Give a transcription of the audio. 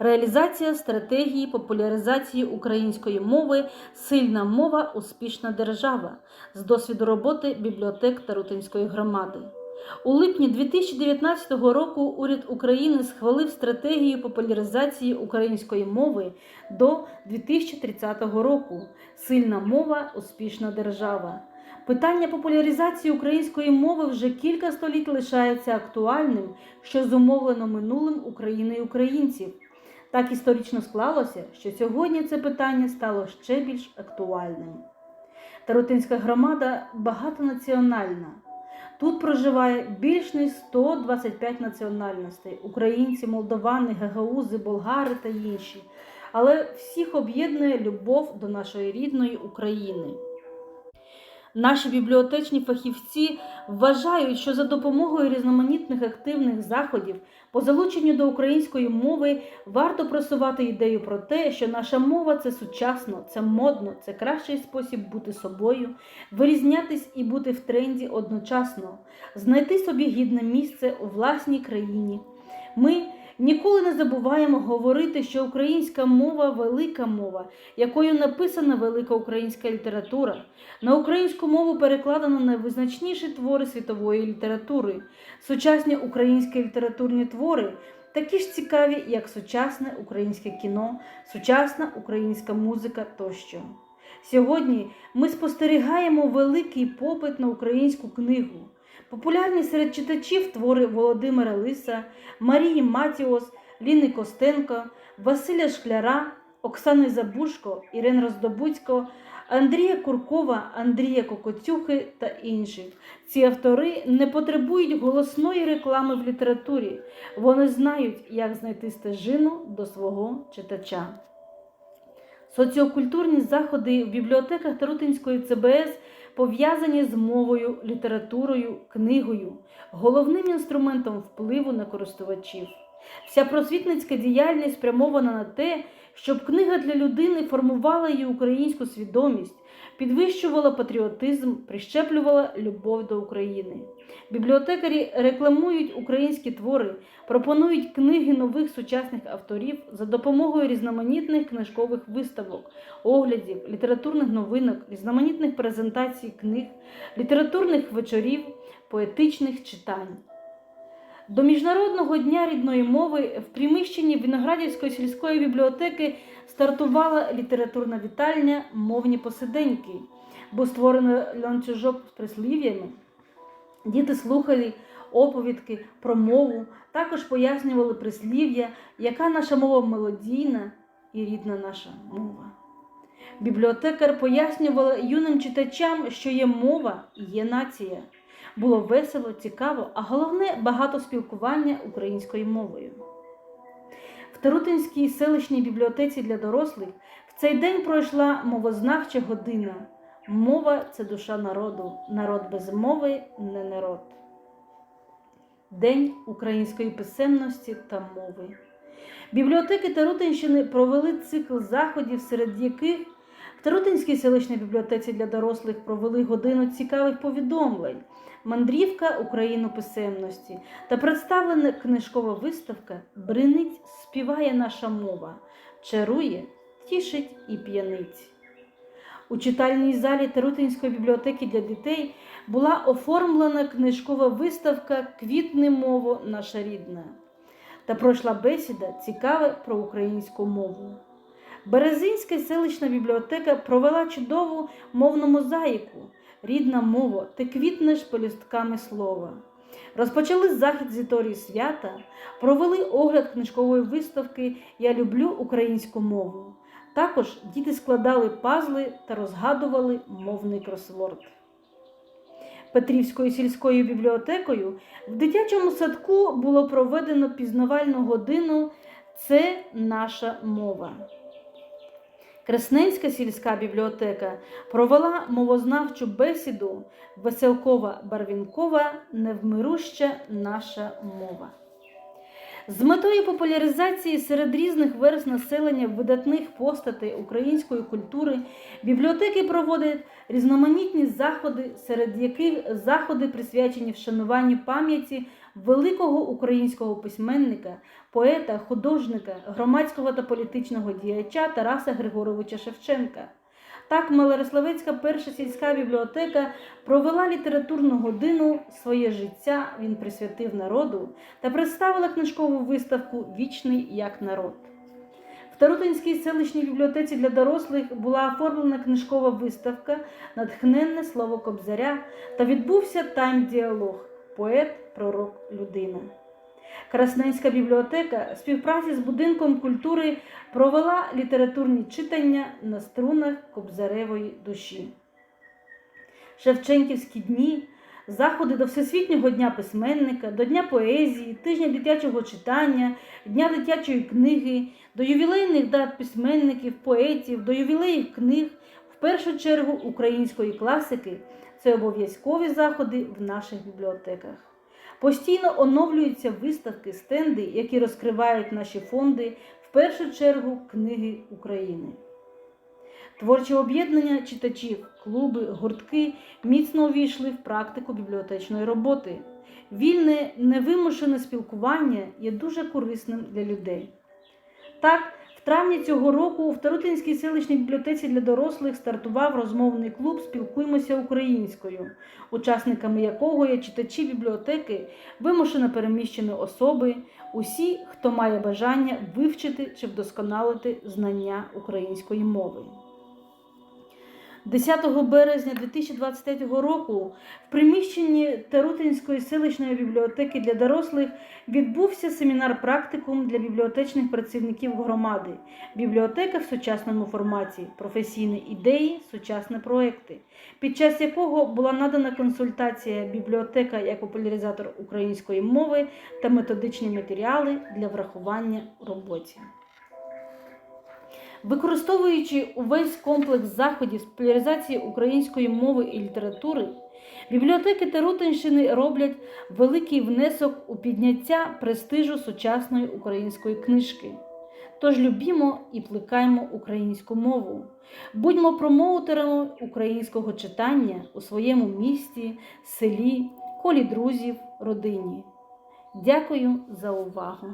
реалізація стратегії популяризації української мови, сильна мова, успішна держава з досвіду роботи бібліотек Тарутинської громади. У липні 2019 року уряд України схвалив стратегію популяризації української мови до 2030 року. Сильна мова, успішна держава. Питання популяризації української мови вже кілька століть лишається актуальним, що зумовлено минулим України і українців. Так історично склалося, що сьогодні це питання стало ще більш актуальним. Тарутинська громада багатонаціональна. Тут проживає більш ніж 125 національностей українці, молдовани, гагаузи, болгари та інші. Але всіх об'єднує любов до нашої рідної України. Наші бібліотечні фахівці вважають, що за допомогою різноманітних активних заходів по залученню до української мови варто просувати ідею про те, що наша мова це сучасно, це модно, це кращий спосіб бути собою, вирізнятись і бути в тренді одночасно, знайти собі гідне місце у власній країні. Ми Ніколи не забуваємо говорити, що українська мова велика мова, якою написана велика українська література. На українську мову перекладено найвизначніші твори світової літератури, сучасні українські літературні твори. Такі ж цікаві, як сучасне українське кіно, сучасна українська музика тощо. Сьогодні ми спостерігаємо великий попит на українську книгу. Популярні серед читачів твори Володимира Лиса, Марії Матіос, Ліни Костенко, Василя Шкляра, Оксани Забушко, Ірин Роздобудського, Андрія Куркова, Андрія Кокоцюхи та інших. Ці автори не потребують голосної реклами в літературі. Вони знають, як знайти стежину до свого читача. Соціокультурні заходи в бібліотеках Тарутинської ЦБС пов'язані з мовою, літературою, книгою, головним інструментом впливу на користувачів. Вся просвітницька діяльність спрямована на те, щоб книга для людини формувала її українську свідомість, підвищувала патріотизм, прищеплювала любов до України. Бібліотекарі рекламують українські твори, пропонують книги нових сучасних авторів за допомогою різноманітних книжкових виставок, оглядів, літературних новинок, різноманітних презентацій книг, літературних вечорів, поетичних читань. До Міжнародного дня рідної мови в приміщенні Виноградівської сільської бібліотеки стартувала літературна вітальня Мовні посиденьки, бо створено ланцюжок з прислів'ями. Діти слухали оповідки про мову, також пояснювали прислів'я, яка наша мова мелодійна і рідна наша мова. Бібліотекар пояснювала юним читачам, що є мова і є нація. Було весело, цікаво, а головне багато спілкування українською мовою. В Тарутинській селищній бібліотеці для дорослих в цей день пройшла мовознавча година. Мова це душа народу, народ без мови не народ. День української писемності та мови. Бібліотеки Тарутинщини провели цикл заходів, серед яких в Тарутинській селищній бібліотеці для дорослих провели годину цікавих повідомлень, мандрівка Україну писемності та представлена книжкова виставка Бринить співає наша мова, чарує, тішить і п'янить. У читальній залі Тарутинської бібліотеки для дітей була оформлена книжкова виставка Квітне мово наша рідна та пройшла бесіда цікаве про українську мову. Березинська селищна бібліотека провела чудову мовну мозаїку Рідна мова, ти квітнеш полюстками слова. Розпочали захід з історії свята, провели огляд книжкової виставки Я люблю українську мову. Також діти складали пазли та розгадували мовний кросворд. Петрівською сільською бібліотекою в дитячому садку було проведено пізнавальну годину Це наша мова. Красненська сільська бібліотека провела мовознавчу бесіду Веселкова Барвінкова Невмируща наша мова. З метою популяризації серед різних верст населення видатних постатей української культури бібліотеки проводять різноманітні заходи, серед яких заходи присвячені вшануванню пам'яті великого українського письменника, поета, художника, громадського та політичного діяча Тараса Григоровича Шевченка. Так, Малорославецька перша сільська бібліотека провела літературну годину своє життя він присвятив народу та представила книжкову виставку Вічний як народ. В Тарутинській селищній бібліотеці для дорослих була оформлена книжкова виставка Натхненне слово Кобзаря та відбувся тайм-діалог Поет, пророк, людина. Красненська бібліотека в співпраці з будинком культури провела літературні читання на струнах Кобзаревої душі. Шевченківські дні, заходи до Всесвітнього дня письменника, до Дня поезії, тижня дитячого читання, Дня дитячої книги, до ювілейних дат письменників, поетів, до ювілеїв книг, першу чергу української класики це обов'язкові заходи в наших бібліотеках. Постійно оновлюються виставки, стенди, які розкривають наші фонди, в першу чергу книги України. Творчі об'єднання читачів, клуби, гуртки міцно увійшли в практику бібліотечної роботи. Вільне, невимушене спілкування є дуже корисним для людей. Так, в травні цього року в Тарутинській селищній бібліотеці для дорослих стартував розмовний клуб Спілкуємося українською, учасниками якого є читачі бібліотеки, вимушено переміщені особи, усі, хто має бажання вивчити чи вдосконалити знання української мови. 10 березня 2023 року в приміщенні Тарутинської селищної бібліотеки для дорослих відбувся семінар практикум для бібліотечних працівників громади. Бібліотека в сучасному форматі, професійні ідеї, сучасні проекти, під час якого була надана консультація бібліотека як популяризатор української мови та методичні матеріали для врахування у роботі. Використовуючи увесь комплекс заходів з популяризації української мови і літератури, бібліотеки Тарутинщини роблять великий внесок у підняття престижу сучасної української книжки. Тож любімо і плекаємо українську мову, будьмо промоутерами українського читання у своєму місті, селі, колі друзів, родині. Дякую за увагу!